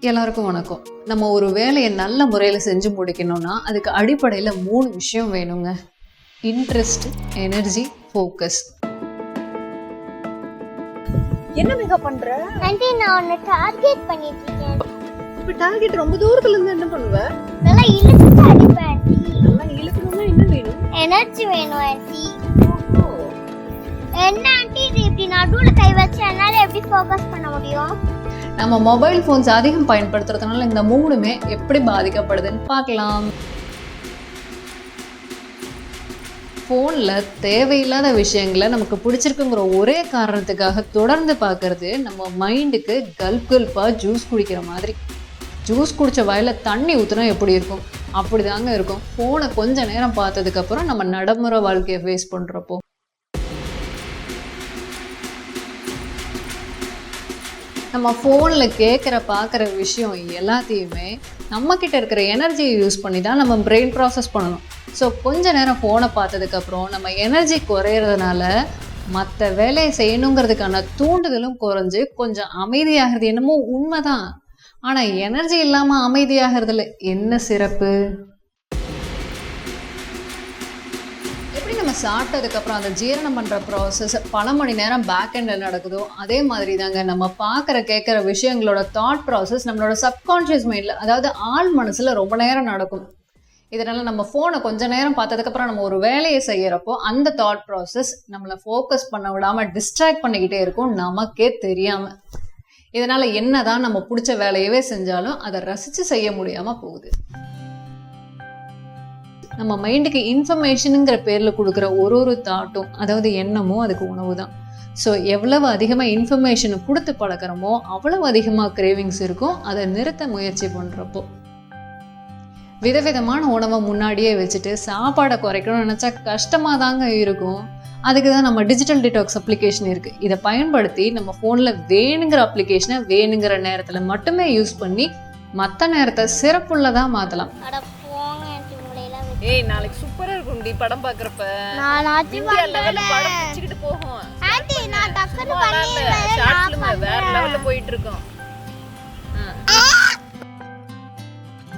எல்லாருக்கும் வணக்கம். நம்ம ஒரு வேலையை நல்ல முறையில் செஞ்சு முடிக்கணும்னா அதுக்கு அடிப்படையில் மூணு விஷயம் வேணுங்க. இன்ட்ரெஸ்ட் எனர்ஜி ஃபோக்கஸ் என்ன மேகா பண்ற? ஆண்டி நான் உன்னை டார்கெட் பண்ணிட்டு இருக்கேன். இப்ப டார்கெட் ரொம்ப தூரத்துல இருந்து என்ன பண்ணுவ? நல்லா இழுத்து அடிப்பேன் நல்லா இழுக்கணும்னா என்ன வேணும்? எனர்ஜி வேணும் ஆண்டி. என்ன ஆண்டி? இது இப்படி நடுவுல கை வச்சு என்னால எப்படி ஃபோக்கஸ் பண்ண முடியும்? நம்ம மொபைல் ஃபோன்ஸ் அதிகம் பயன்படுத்துறதுனால இந்த மூணுமே எப்படி பாதிக்கப்படுதுன்னு பார்க்கலாம். ஃபோனில் தேவையில்லாத விஷயங்களை நமக்கு பிடிச்சிருக்குங்கிற ஒரே காரணத்துக்காக தொடர்ந்து பார்க்குறது நம்ம மைண்டுக்கு கல்ப் கல்ப்பாக ஜூஸ் குடிக்கிற மாதிரி. ஜூஸ் குடித்த வயலில் தண்ணி ஊற்றினா எப்படி இருக்கும்? அப்படி தாங்க இருக்கும். ஃபோனை கொஞ்ச நேரம் பார்த்ததுக்கப்புறம் நம்ம நடைமுறை வாழ்க்கையை ஃபேஸ் பண்ணுறப்போ நம்ம ஃபோனில் கேட்குற பார்க்குற விஷயம் எல்லாத்தையுமே நம்மக்கிட்ட இருக்கிற எனர்ஜியை யூஸ் பண்ணி தான் நம்ம பிரெயின் ப்ராசஸ் பண்ணணும். ஸோ கொஞ்ச நேரம் ஃபோனை பார்த்ததுக்கப்புறம் நம்ம எனர்ஜி குறையிறதுனால மற்ற வேலையை செய்யணுங்கிறதுக்கான தூண்டுதலும் குறைஞ்சு கொஞ்சம் அமைதியாகிறது என்னமோ உண்மைதான். ஆனால் எனர்ஜி இல்லாமல் அமைதியாகிறதுல என்ன சிறப்பு? நம்ம சாப்பிட்டதுக்கப்புறம் அந்த ஜீரணம் பண்ணுற ப்ராசஸ் பல மணி நேரம் பேக் எண்டில் நடக்குதோ அதே மாதிரி தாங்க நம்ம பார்க்குற கேட்குற விஷயங்களோட தாட் ப்ராசஸ் நம்மளோட சப்கான்ஷியஸ் மைண்டில் அதாவது ஆள் மனசில் ரொம்ப நேரம் நடக்கும். இதனால் நம்ம ஃபோனை கொஞ்ச நேரம் பார்த்ததுக்கப்புறம் நம்ம ஒரு வேலையை செய்கிறப்போ அந்த தாட் ப்ராசஸ் நம்மளை ஃபோக்கஸ் பண்ண விடாமல் டிஸ்ட்ராக்ட் பண்ணிக்கிட்டே இருக்கும் நமக்கே தெரியாமல் இதனால் என்னதான் நம்ம பிடிச்ச வேலையவே செஞ்சாலும் அதை ரசித்து செய்ய முடியாமல் போகுது. நம்ம மைண்டுக்கு இன்ஃபர்மேஷனுங்கிற பேரில் கொடுக்குற ஒரு ஒரு தாட்டும் அதாவது எண்ணமும் அதுக்கு உணவு தான் ஸோ எவ்வளவு அதிகமாக இன்ஃபர்மேஷனை கொடுத்து பழக்கிறோமோ அவ்வளவு அதிகமாக கிரேவிங்ஸ் இருக்கும். அதை நிறுத்த முயற்சி பண்ணுறப்போ விதவிதமான உணவை முன்னாடியே வச்சுட்டு சாப்பாடை குறைக்கணும்னு நினச்சா கஷ்டமாக தாங்க இருக்கும். அதுக்கு தான் நம்ம டிஜிட்டல் டிடாக்ஸ் அப்ளிகேஷன் இருக்குது இதை பயன்படுத்தி நம்ம ஃபோனில் வேணுங்கிற அப்ளிகேஷனை வேணுங்கிற நேரத்தில் மட்டுமே யூஸ் பண்ணி மற்ற நேரத்தை சிறப்புள்ளதாக மாற்றலாம் ஏய் நாளைக்கு சூப்பரா இருக்கும்டி படம் பாக்குறப்ப இந்தியா லெவல்ல பண்றேன் படம் பிடிச்சிக்கிட்டு போகும். ஆண்டி நான் நான் ஃபிலிம் வேற லெவல்ல போயிட்டு இருக்கோம்.